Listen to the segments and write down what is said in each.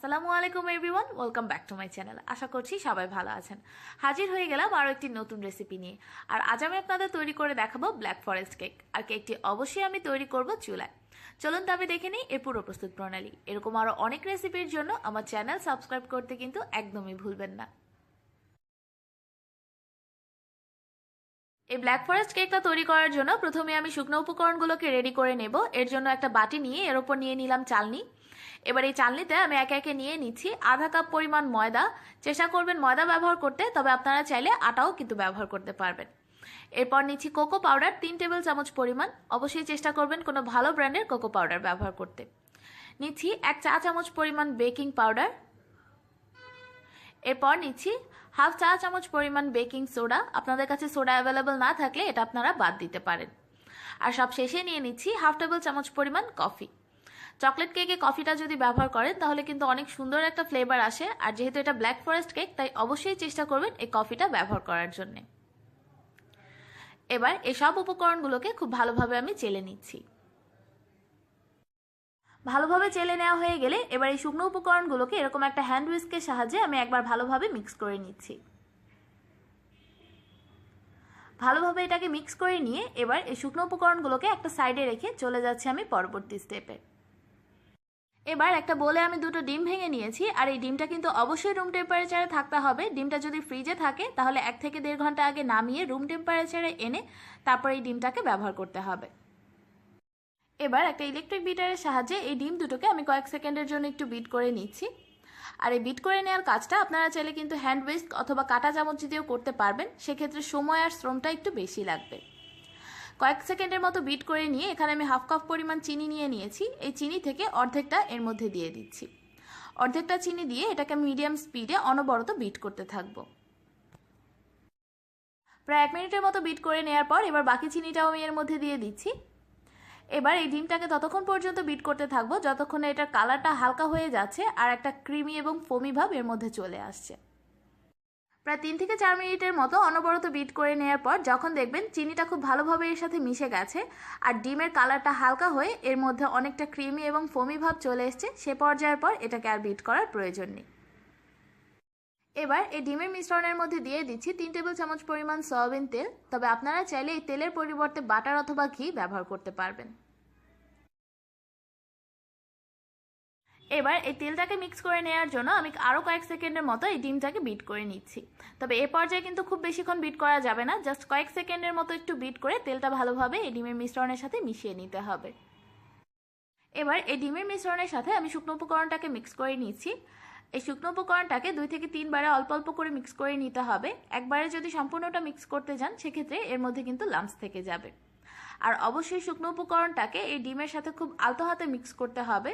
আসসালামু আলাইকুম everyone welcome back to my channel আশা করছি সবাই ভালো আছেন। হাজির হয়ে গেলাম আরও একটি নতুন রেসিপি নিয়ে। আর আজ আমি আপনাদের তৈরি করে দেখাবো ব্ল্যাক ফরেস্ট কেক আর কেকটি অবশ্যই আমি তৈরি করব চুলায়। চলুন তবে দেখে নিই এর পুরো প্রস্তুত প্রণালী। এরকম আরও অনেক রেসিপির জন্য আমার চ্যানেল সাবস্ক্রাইব করতে কিন্তু একদমই ভুলবেন না। এই ব্ল্যাক ফরেস্ট কেকটা তৈরি করার জন্য প্রথমে আমি শুকনো উপকরণগুলোকে রেডি করে নেব। এর জন্য একটা বাটি নিয়ে এর ওপর নিয়ে নিলাম চালনি। এবার এই চালনিতে আমি একে একে নিয়ে নিচ্ছি আধা কাপ পরিমাণ ময়দা। চেষ্টা করবেন ময়দা ব্যবহার করতে, তবে আপনারা চাইলে আটাও কিন্তু ব্যবহার করতে পারবেন। এরপর নিচ্ছি কোকো পাউডার, তিন টেবিল চামচ পরিমাণ। অবশ্যই চেষ্টা করবেন কোনো ভালো ব্র্যান্ডের কোকো পাউডার ব্যবহার করতে। নিচ্ছি এক চা চামচ পরিমাণ বেকিং পাউডার। এরপর নিচ্ছি হাফ চা চামচ পরিমাণ বেকিং সোডা। আপনাদের কাছে সোডা অ্যাভেলেবল না থাকলে এটা আপনারা বাদ দিতে পারেন। আর সব শেষে নিয়ে নিচ্ছি হাফ টেবিল চামচ পরিমাণ কফি। চকলেট কেকে কফিটা যদি ব্যবহার করেন, তাহলে কিন্তু অনেক সুন্দর একটা ফ্লেভার আসে। আর যেহেতু এটা ব্ল্যাক ফরেস্ট কেক তাই অবশ্যই চেষ্টা করবেন এই কফিটা ব্যবহার করার জন্য। এবার এই সব উপকরণগুলোকে খুব ভালোভাবে আমি চেলে নিচ্ছি। ভালোভাবে চেলে নেওয়া হয়ে গেলে এবার এই শুকনো উপকরণগুলোকে এরকম একটা হ্যান্ড উইস্কের সাহায্যে আমি একবার ভালোভাবে মিক্স করে নিচ্ছি। ভালোভাবে এটাকে মিক্স করে নিয়ে এবার এই শুকনো উপকরণগুলোকে একটা সাইডে রেখে চলে যাচ্ছি আমি পরবর্তী স্টেপে এবার একটা বলে আমি দুটো ডিম ভেঙে নিয়েছি, আর এই ডিমটা কিন্তু অবশ্যই রুম টেম্পারেচারে থাকতে হবে। ডিমটা যদি ফ্রিজে থাকে, তাহলে এক থেকে দেড় ঘণ্টা আগে নামিয়ে রুম টেম্পারেচারে এনে তারপর এই ডিমটাকে ব্যবহার করতে হবে। এবার একটা ইলেকট্রিক বিটারের সাহায্যে এই ডিম দুটোকে আমি কয়েক সেকেন্ডের জন্য একটু বিট করে নিচ্ছি। আর এই বিট করে নেওয়ার কাজটা আপনারা চাইলে কিন্তু হ্যান্ড উইস্ক অথবা কাটা চামচ দিয়েও করতে পারবেন। সেক্ষেত্রে সময় আর শ্রমটা একটু বেশি লাগবে। কয়েক সেকেন্ডের মতো বিট করে নিয়ে এখানে আমি হাফ কাপ পরিমাণ চিনি নিয়ে নিয়েছি। এই চিনি থেকে অর্ধেকটা এর মধ্যে দিয়ে দিচ্ছি। অর্ধেকটা চিনি দিয়ে এটাকে মিডিয়াম স্পিডে অনবরত বিট করতে থাকব। প্রায় এক মিনিটের মতো বিট করে নেওয়ার পর এবার বাকি চিনিটাও আমি এর মধ্যে দিয়ে দিচ্ছি। এবার এই ডিমটাকে ততক্ষণ পর্যন্ত বিট করতে থাকব, যতক্ষণ এটার কালারটা হালকা হয়ে যাচ্ছে আর একটা ক্রিমি এবং ফোমি ভাব এর মধ্যে চলে আসছে। প্রায় তিন থেকে চার মিনিটের মতো অনবরত বিট করে নেওয়ার পর যখন দেখবেন চিনিটা খুব ভালোভাবে এর সাথে মিশে গেছে আর ডিমের কালারটা হালকা হয়ে এর মধ্যে অনেকটা ক্রিমি এবং ফোমি ভাব চলে এসছে, সে পর্যায়ের পর এটাকে আর বিট করার প্রয়োজন নেই। এবার এই ডিমের মিশ্রণের মধ্যে দিয়ে দিচ্ছি তিন টেবিল চামচ পরিমাণ সয়াবিন তেল। তবে আপনারা চাইলে এই তেলের পরিবর্তে বাটার অথবা ঘি ব্যবহার করতে পারবেন। এবার এই তেলটাকে মিক্স করে নেওয়ার জন্য আমি আরও কয়েক সেকেন্ডের মতো এই ডিমটাকে বিট করে নিচ্ছি। তবে এ পর্যায়ে কিন্তু খুব বেশিক্ষণ বিট করা যাবে না জাস্ট কয়েক সেকেন্ডের মতো একটু বিট করে তেলটা ভালোভাবে এই ডিমের মিশ্রণের সাথে মিশিয়ে নিতে হবে। এবার এই ডিমের মিশ্রণের সাথে আমি শুকনো উপকরণটাকে মিক্স করে নিচ্ছি। এই শুকনো উপকরণটাকে দুই থেকে তিনবারে অল্প অল্প করে মিক্স করে নিতে হবে। একবারে যদি সম্পূর্ণটা মিক্স করতে যান, সেক্ষেত্রে এর মধ্যে কিন্তু লাম্পস থেকে যাবে। আর অবশ্যই শুকনো উপকরণটাকে এই ডিমের সাথে খুব আলতো হাতে মিক্স করতে হবে।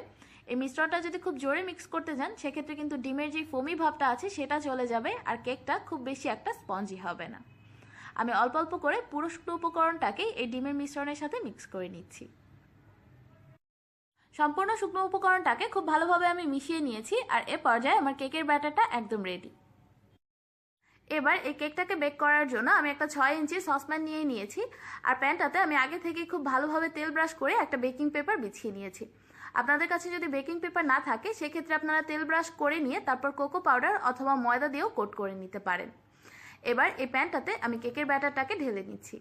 এই মিশ্রণটা যদি খুব জোরে মিক্স করতে যান, সেক্ষেত্রে কিন্তু ডিমের যে ফোমি ভাবটা আছে, সেটা চলে যাবে আর কেকটা খুব বেশি একটা স্পঞ্জি হবে না। আমি অল্প অল্প করে পুরো শুকনো উপকরণটাকে এই ডিমের মিশ্রণের সাথে মিক্স করে নিচ্ছি। সম্পূর্ণ শুকনো উপকরণটাকে খুব ভালোভাবে আমি মিশিয়ে নিয়েছি আর এ পর্যায়ে আমার কেকের ব্যাটারটা একদম রেডি এবার এই কেকটাকে বেক করার জন্য আমি একটা ছয় ইঞ্চি সসপ্যান নিয়ে নিয়েছি, আর প্যানটাতে আমি আগে থেকে খুব ভালোভাবে তেল ব্রাশ করে একটা বেকিং পেপার বিছিয়ে নিয়েছি। আপনাদের কাছে যদি বেকিং পেপার না থাকে, সেক্ষেত্রে আপনারা তেল ব্রাশ করে নিয়ে তারপর কোকো পাউডার অথবা ময়দা দিয়েও কোট করে নিতে পারেন। এবার এই প্যানটাতে আমি কেকের ব্যাটারটাকে ঢেলে নিচ্ছি।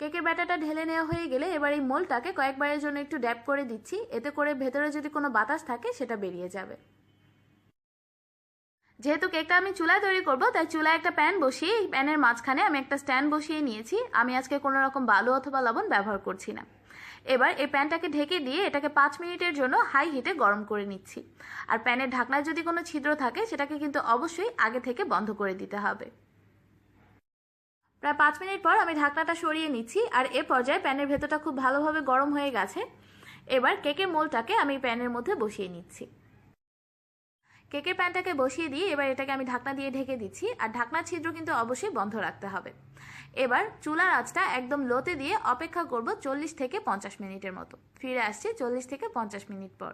কেকের ব্যাটারটা ঢেলে নেওয়া হয়ে গেলে এবার এই মোলটাকে কয়েকবারের জন্য একটু ড্যাপ করে দিচ্ছি, এতে করে ভেতরে যদি কোনো বাতাস থাকে, সেটা বেরিয়ে যাবে। যেহেতু কেকটা আমি চুলায় তৈরি করব, তাই চুলায় একটা প্যান বসিয়ে এই প্যানের মাঝখানে আমি একটা স্ট্যান্ড বসিয়ে নিয়েছি। আমি আজকে কোনো রকম বালু অথবা লবণ ব্যবহার করছি না। এবার এই প্যানটাকে ঢেকে দিয়ে এটাকে পাঁচ মিনিটের জন্য হাই হিটে গরম করে নিচ্ছি। আর প্যানের ঢাকনায় যদি কোনো ছিদ্র থাকে, সেটাকে কিন্তু অবশ্যই আগে থেকে বন্ধ করে দিতে হবে। প্রায় পাঁচ মিনিট পর আমি ঢাকনাটা সরিয়ে নিচ্ছি, আর এ পর্যায়ে প্যানের ভেতরটা খুব ভালোভাবে গরম হয়ে গেছে। এবার কেকের মোলটাকে আমি প্যানের মধ্যে বসিয়ে নিচ্ছি। কেকের প্যানটাকে বসিয়ে দিয়ে এবার এটাকে আমি ঢাকনা দিয়ে ঢেকে দিচ্ছি, আর ঢাকনার ছিদ্র কিন্তু অবশ্যই বন্ধ রাখতে হবে। এবার চুলার আঁচটা একদম লোতে দিয়ে অপেক্ষা করব চল্লিশ থেকে পঞ্চাশ মিনিটের মতো। ফিরে আসছি চল্লিশ থেকে পঞ্চাশ মিনিট পর।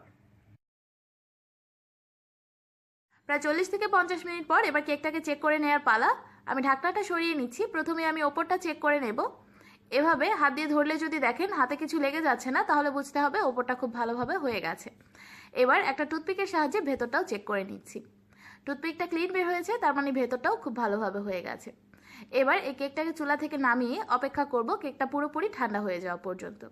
প্রায় চল্লিশ থেকে পঞ্চাশ মিনিট পর এবার কেকটাকে চেক করে নেওয়ার পালা। আমি ঢাকনাটা সরিয়ে নিচ্ছি। প্রথমে আমি ওপরটা চেক করে নেব। এভাবে হাত দিয়ে ধরলে যদি দেখেন হাতে কিছু লেগে যাচ্ছে না, তাহলে বুঝতে হবে ওপরটা খুব ভালোভাবে হয়ে গেছে। এবার একটা টুথপিকের সাহায্যে ভেতরটাও চেক করে নিচ্ছি। টুথপিকটা ক্লিন বের হয়েছে, তার মানে ভেতরটাও খুব ভালোভাবে হয়ে গেছে। এবার এই কেকটাকে চুলা থেকে নামিয়ে অপেক্ষা করব কেকটা পুরোপুরি ঠান্ডা হয়ে যাওয়া পর্যন্ত।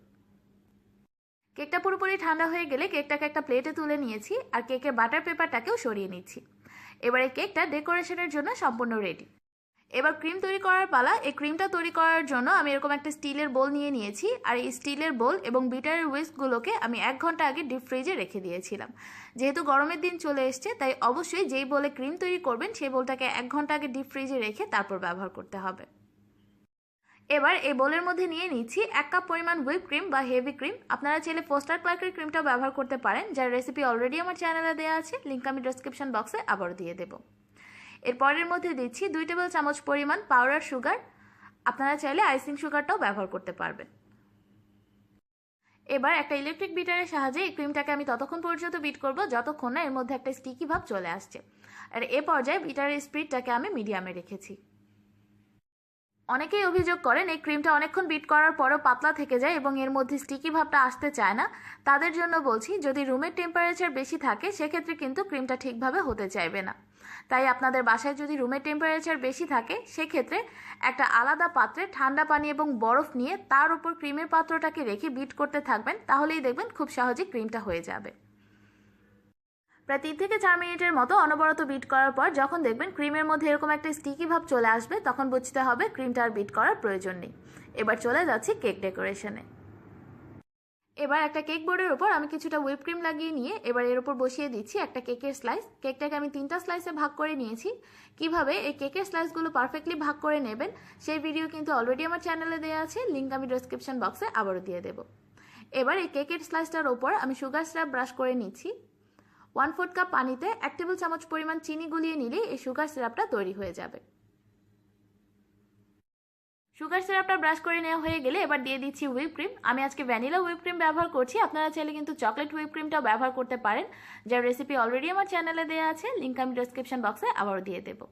কেকটা পুরোপুরি ঠান্ডা হয়ে গেলে কেকটাকে একটা প্লেটে তুলে নিয়েছি আর কেকের বাটার পেপারটাকেও সরিয়ে নিচ্ছি। এবার এই কেকটা ডেকোরেশনের জন্য সম্পূর্ণ রেডি এবার ক্রিম তৈরি করার পালা। এই ক্রিমটা তৈরি করার জন্য আমি এরকম একটা স্টিলের বোল নিয়ে নিয়েছি। আর এই স্টিলের বোল এবং বিটারের উইস্কগুলোকে আমি এক ঘণ্টা আগে ডিপ ফ্রিজে রেখে দিয়েছিলাম। যেহেতু গরমের দিন চলে এসছে, তাই অবশ্যই যেই বোলে ক্রিম তৈরি করবেন, সেই বোলটাকে এক ঘণ্টা আগে ডিপ ফ্রিজে রেখে তারপর ব্যবহার করতে হবে। এবার এই বোলের মধ্যে নিয়ে নিচ্ছি এক কাপ পরিমাণ হুইপ ক্রিম বা হেভি ক্রিম আপনারা চাইলে পোস্টার ক্লার্কের ক্রিমটাও ব্যবহার করতে পারেন। যার রেসিপি অলরেডি আমার চ্যানেলে দেওয়া আছে লিঙ্ক আমি ডিসক্রিপশন বক্সে আবার দিয়ে দেবো। এরপরের মধ্যে দিচ্ছি দুই টেবিল চামচ পরিমাণ পাউডার সুগার আপনারা চাইলে আইসিং সুগারটাও ব্যবহার করতে পারবেন। এবার একটা ইলেকট্রিক বিটারের সাহায্যে এই ক্রিমটাকে আমি ততক্ষণ পর্যন্ত বিট করব, যতক্ষণ না এর মধ্যে একটা স্টিকি ভাব চলে আসছে। আর এ পর্যায়ে বিটারের স্পিডটাকে আমি মিডিয়ামে রেখেছি। অনেকেই অভিযোগ করেন, এই ক্রিমটা অনেকক্ষণ বিট করার পরও পাতলা থেকে যায় এবং এর মধ্যে স্টিকি ভাবটা আসতে চায় না। তাদের জন্য বলছি, যদি রুমের টেম্পারেচার বেশি থাকে, সেক্ষেত্রে কিন্তু ক্রিমটা ঠিকভাবে হতে চাইবে না। তাই আপনাদের বাসায় যদি রুমের টেম্পারেচার বেশি থাকে, সেক্ষেত্রে একটা আলাদা পাত্রে ঠান্ডা পানি এবং বরফ নিয়ে তার উপর ক্রিমের পাত্রটাকে রেখে বিট করতে থাকবেন, তাহলেই দেখবেন খুব সহজে ক্রিমটা হয়ে যাবে। প্রায় তিন থেকে চার মিনিটের মতো অনবরত বিট করার পর যখন দেখবেন ক্রিমের মধ্যে এরকম একটা স্টিকি ভাব চলে আসবে, তখন বুঝতে হবে ক্রিমটা আর বিট করার প্রয়োজন নেই। এবার চলে যাচ্ছি কেক ডেকোরেশনে এবার একটা কেক বোর্ডের উপর আমি কিছুটা হুইপ ক্রিম লাগিয়ে নিয়ে এবার এর উপর বসিয়ে দিচ্ছি একটা কেকের স্লাইস কেকটাকে আমি তিনটা স্লাইসে ভাগ করে নিয়েছি। কীভাবে এই কেকের স্লাইসগুলো পারফেক্টলি ভাগ করে নেবেন, সেই ভিডিও কিন্তু অলরেডি আমার চ্যানেলে দেওয়া আছে। লিঙ্ক আমি ডিসক্রিপশন বক্সে আবারও দিয়ে দেবো। এবার এই কেকের স্লাইসটার ওপর আমি সুগার সিরাপ ব্রাশ করে নিচ্ছি। ওয়ান ফোর্থ কাপ পানিতে এক টেবিল চামচ পরিমাণ চিনি গুলিয়ে নিলে এই সুগার সিরাপটা তৈরি হয়ে যাবে। সুগার সিরাপটা ব্রাশ করে নেওয়া হয়ে গেলে এবার দিয়ে দিচ্ছি হুইপ ক্রিম আমি আজকে ভ্যানিলা হুইপ ক্রিম ব্যবহার করছি। আপনারা চাইলে কিন্তু চকলেট হুইপ ক্রিমটাও ব্যবহার করতে পারেন। যার রেসিপি অলরেডি আমার চ্যানেলে দেওয়া আছে লিঙ্ক আমি ডিসক্রিপশন বক্সে আবারও দিয়ে দেবো।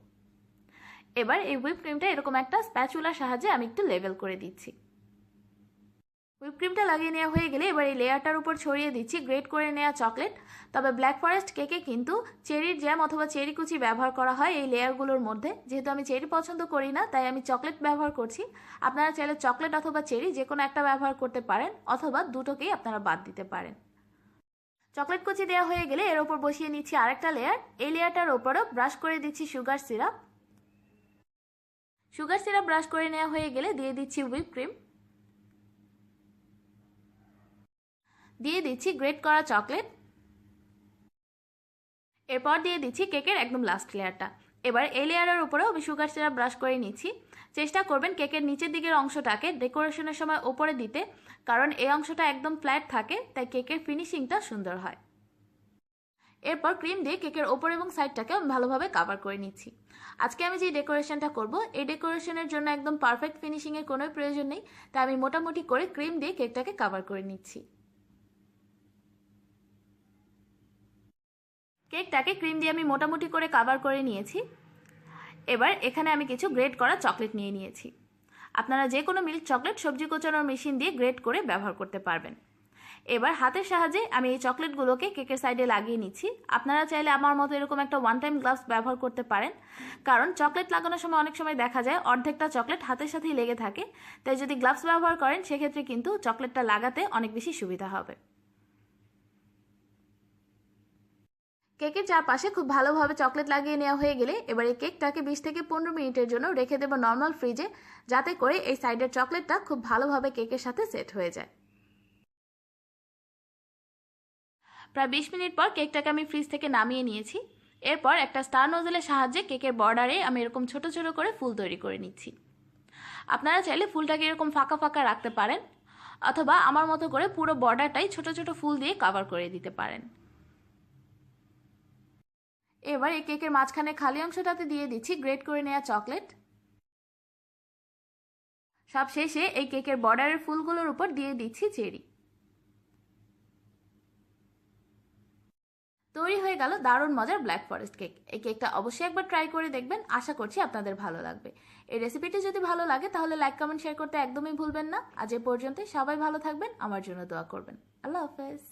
এবার এই হুইপ ক্রিমটা এরকম একটা স্প্যাচুলার সাহায্যে আমি একটু লেভেল করে দিচ্ছি। হুইপ ক্রিমটা লাগিয়ে নেওয়া হয়ে গেলে এবার এই লেয়ারটার উপর ছড়িয়ে দিচ্ছি গ্রেট করে নেওয়া চকলেট তবে ব্ল্যাক ফরেস্ট কেকে কিন্তু চেরির জ্যাম অথবা চেরি কুচি ব্যবহার করা হয় এই লেয়ারগুলোর মধ্যে। যেহেতু আমি চেরি পছন্দ করি না, তাই আমি চকলেট ব্যবহার করছি। আপনারা চাইলে চকলেট অথবা চেরি যে কোনো একটা ব্যবহার করতে পারেন, অথবা দুটোকেই আপনারা বাদ দিতে পারেন। চকলেট কুচি দেওয়া হয়ে গেলে এর ওপর বসিয়ে নিচ্ছি আরেকটা লেয়ার এই লেয়ারটার ওপরও ব্রাশ করে দিচ্ছি sugar syrup sugar syrup brush করে নেওয়া হয়ে গেলে দিয়ে দিচ্ছি হুইপ ক্রিম দিয়ে দিচ্ছি গ্রেট করা চকলেট। এরপর দিয়ে দিচ্ছি কেকের একদম লাস্ট লেয়ারটা এবার এই লেয়ারের উপরেও আমি সুগার সিরাপ ব্রাশ করে নিচ্ছি। চেষ্টা করবেন কেকের নিচের দিকের অংশটাকে ডেকোরেশনের সময় ওপরে দিতে, কারণ এই অংশটা একদম ফ্ল্যাট থাকে, তাই কেকের ফিনিশিংটা সুন্দর হয়। এরপর ক্রিম দিয়ে কেকের ওপর এবং সাইডটাকে আমি ভালোভাবে কাভার করে নিচ্ছি। আজকে আমি যে ডেকোরেশনটা করব, এই ডেকোরেশনের জন্য একদম পারফেক্ট ফিনিশিংয়ের কোনো প্রয়োজন নেই, তাই আমি মোটামুটি করে ক্রিম দিয়ে কেকটাকে কাভার করে নিচ্ছি। কেকটাকে ক্রিম দিয়ে আমি মোটামুটি করে কাভার করে নিয়েছি। এবার এখানে আমি কিছু গ্রেট করা চকলেট নিয়ে নিয়েছি। আপনারা যে কোনো মিল্ক চকলেট সবজি কোচানোর মেশিন দিয়ে গ্রেট করে ব্যবহার করতে পারবেন। এবার হাতের সাহায্যে আমি এই চকলেটগুলোকে কেকের সাইডে লাগিয়ে নিচ্ছি। আপনারা চাইলে আমার মতো এরকম একটা ওয়ান টাইম গ্লাভস ব্যবহার করতে পারেন। কারণ চকলেট লাগানোর সময় অনেক সময় দেখা যায় অর্ধেকটা চকলেট হাতের সাথেই লেগে থাকে। তাই যদি গ্লাভস ব্যবহার করেন, সেক্ষেত্রে কিন্তু চকলেটটা লাগাতে অনেক বেশি সুবিধা হবে। কেকের চারপাশে খুব ভালোভাবে চকলেট লাগিয়ে নেওয়া হয়ে গেলে এবার এই কেকটাকে বিশ থেকে পনেরো মিনিটের জন্য রেখে দেবো নর্মাল ফ্রিজে, যাতে করে এই সাইডের চকলেটটা খুব ভালোভাবে কেকের সাথে সেট হয়ে যায়। প্রায় বিশ মিনিট পর কেকটাকে আমি ফ্রিজ থেকে নামিয়ে নিয়েছি। এরপর একটা স্টার নোজেলের সাহায্যে কেকের বর্ডারে আমি এরকম ছোট ছোট করে ফুল তৈরি করে নিচ্ছি। আপনারা চাইলে ফুলটাকে এরকম ফাঁকা ফাঁকা রাখতে পারেন, অথবা আমার মতো করে পুরো বর্ডারটাই ছোট ছোট ফুল দিয়ে কভার করে দিতে পারেন। এবার এই কেকের মাঝখানে খালি অংশটাতে দিয়ে দিচ্ছি গ্রেট করে নেওয়া চকলেট। সব শেষে এই কেকের বর্ডারের ফুলগুলোর উপর দিয়ে দিচ্ছি চেরি। তৈরি হয়ে গেল দারুণ মজার ব্ল্যাক ফরেস্ট কেক এই কেকটা অবশ্যই একবার ট্রাই করে দেখবেন, আশা করছি আপনাদের ভালো লাগবে। এই রেসিপিটি যদি ভালো লাগে, তাহলে লাইক কমেন্ট শেয়ার করতে একদমই ভুলবেন না। আজ এ পর্যন্ত সবাই ভালো থাকবেন, আমার জন্য দোয়া করবেন। আল্লাহ হাফেজ।